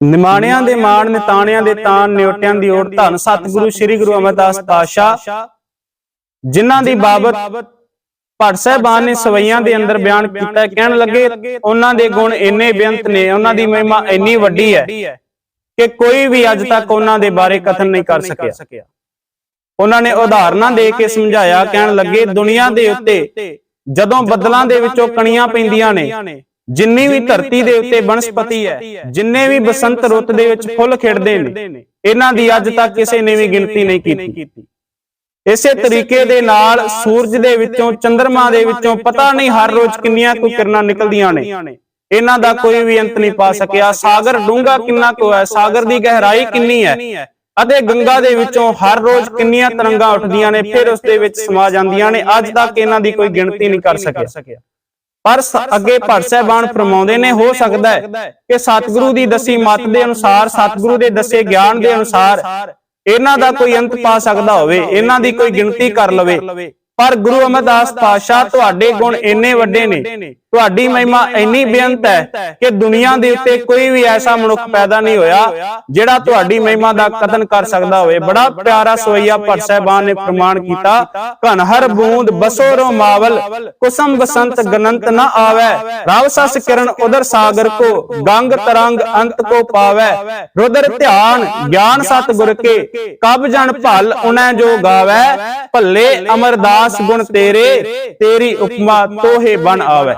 ਨਿਮਾਣਿਆਂ ਦੇ ਮਾਣ ਨਿਤਾਣਿਆਂ ਦੇ ਤਾਣ ਨਿਉਟਿਆਂ ਦੀ ਓਟ ਧੰਨ ਸਤਿਗੁਰੂ ਸ੍ਰੀ ਗੁਰੂ ਅਮਰਦਾਸ ਪਾਤਸ਼ਾਹ ਜਿਨ੍ਹਾਂ ਦੀ ਬਾਬਤ ਭੱਟ ਸਾਹਿਬਾਨ ਨੇ ਸਵਈਆਂ ਦੇ ਅੰਦਰ ਬਿਆਨ ਕੀਤਾ ਕਹਿਣ ਲੱਗੇ ਉਹਨਾਂ ਦੇ ਗੁਣ ਇੰਨੇ ਬੇਅੰਤ ਨੇ ਉਹਨਾਂ ਦੀ ਮਹਿਮਾ ਇੰਨੀ ਵੱਡੀ ਹੈ ਕਿ ਕੋਈ ਵੀ ਅੱਜ ਤੱਕ ਉਹਨਾਂ ਦੇ ਬਾਰੇ ਕਥਨ ਨਹੀਂ ਕਰ ਸਕਿਆ। ਉਹਨਾਂ ਨੇ ਉਦਾਹਰਨਾਂ ਦੇ ਕੇ ਸਮਝਾਇਆ ਕਹਿਣ ਲੱਗੇ ਦੁਨੀਆ ਦੇ ਉੱਤੇ ਜਦੋਂ ਬੱਦਲਾਂ ਦੇ ਵਿੱਚੋਂ ਕਣੀਆਂ ਪੈਂਦੀਆਂ ਨੇ ਜਿੰਨੀ ਵੀ ਧਰਤੀ ਦੇ ਉੱਤੇ ਬਨਸਪਤੀ ਹੈ ਜਿੰਨੇ ਵੀ ਬਸੰਤ ਰੁੱਤ ਦੇ ਵਿੱਚ ਫੁੱਲ ਖਿੜਦੇ ਨੇ ਇਹਨਾਂ ਦੀ ਅੱਜ ਤੱਕ ਕਿਸੇ ਨੇ ਵੀ ਗਿਣਤੀ ਨਹੀਂ ਕੀਤੀ। ਇਸੇ ਤਰੀਕੇ ਦੇ ਨਾਲ ਸੂਰਜ ਦੇ ਵਿੱਚੋਂ ਚੰ드ਰਮਾ ਦੇ ਵਿੱਚੋਂ ਪਤਾ ਨਹੀਂ ਹਰ ਰੋਜ਼ ਕਿੰਨੀਆਂ ਕੁ ਕਿਰਨਾਂ ਨਿਕਲਦੀਆਂ ਨੇ। ਇਹਨਾਂ ਦਾ ਕੋਈ ਵੀ ਅੰਤ ਨਹੀਂ ਪਾ ਸਕਿਆ। ਸਾਗਰ ਡੂੰਘਾ ਕਿੰਨਾ ਕੁ ਹੈ? ਸਾਗਰ ਦੀ ਗਹਿਰਾਈ ਕਿੰਨੀ ਹੈ? ਅਤੇ ਗੰਗਾ ਦੇ ਵਿੱਚੋਂ ਹਰ ਰੋਜ਼ ਕਿੰਨੀਆਂ ਤਰੰਗਾਂ ਉੱਠਦੀਆਂ ਨੇ ਫਿਰ ਉਸ ਦੇ ਵਿੱਚ ਸਮਾ ਜਾਂਦੀਆਂ ਨੇ। ਅੱਜ ਤੱਕ ਇਹਨਾਂ ਦੀ ਕੋਈ ਗਿਣਤੀ ਨਹੀਂ ਕਰ ਸਕਿਆ ਪਰ ਅੱਗੇ ਭੱਟ ਸਾਹਿਬਾਨ ਫਰਮਾਉਂਦੇ ਨੇ ਹੋ ਸਕਦਾ ਹੈ ਕਿ ਸਤਿਗੁਰੂ ਦੀ ਦਸੀ ਮੱਤ ਦੇ ਅਨੁਸਾਰ ਸਤਿਗੁਰੂ ਦੇ ਦੱਸੇ ਗਿਆਨ ਦੇ ਅਨੁਸਾਰ ਇਹਨਾਂ ਦਾ ਕੋਈ ਅੰਤ ਪਾ ਸਕਦਾ ਹੋਵੇ ਇਹਨਾਂ ਦੀ ਕੋਈ ਗਿਣਤੀ ਕਰ ਲਵੇ। ਪਰ ਗੁਰੂ ਅਮਰਦਾਸ ਪਾਤਸ਼ਾਹ ਤੁਹਾਡੇ ਗੁਣ ਇੰਨੇ ਵੱਡੇ ਨੇ। ਤੁਹਾਡੀ ਮਹਿਮਾ ਇੰਨੀ ਬੇਅੰਤ ਹੈ ਕਿ ਦੁਨੀਆ ਦੇ ਉੱਤੇ ਕੋਈ ਵੀ ਐਸਾ ਮਨੁੱਖ ਪੈਦਾ ਨਹੀਂ ਹੋਇਆ ਜਿਹੜਾ ਤੁਹਾਡੀ ਮਹਿਮਾ ਦਾ ਕਥਨ ਕਰ ਸਕਦਾ ਹੋਵੇ। ਬੜਾ ਪਿਆਰਾ ਸਵਈਆ ਭੱਟ ਸਾਹਿਬਾਨ ਨੇ ਪ੍ਰਮਾਣ ਕੀਤਾ, ਘਨ ਹਰ ਬੂੰਦ ਬਸੋ ਰੋ ਮਾਵਲ, ਕੁਸਮ ਬਸੰਤ ਗਨੰਤ ਨਾ ਆਵੈ। ਰਵ ਸਸ ਕਿਰਨ ਉਦਰ ਸਾਗਰ ਕੋ, ਗੰਗ ਤਰੰਗ ਅੰਤ ਕੋ ਪਾਵੈ। ਰੁਦਰ ਧਿਆਨ, ਗਿਆਨ ਸਤ ਗੁਰ ਕੇ, ਕਬ ਜਨ ਭਲ ਉਨੈ ਜੋ ਗਾਵੈ। ਭੱਲੇ ਅਮਰਦਾਸ ਗੁਣ ਤੇਰੇ ਤੇਰੀ ਉਪਮਾ ਤੋਹੇ ਬਨ ਆਵੈ।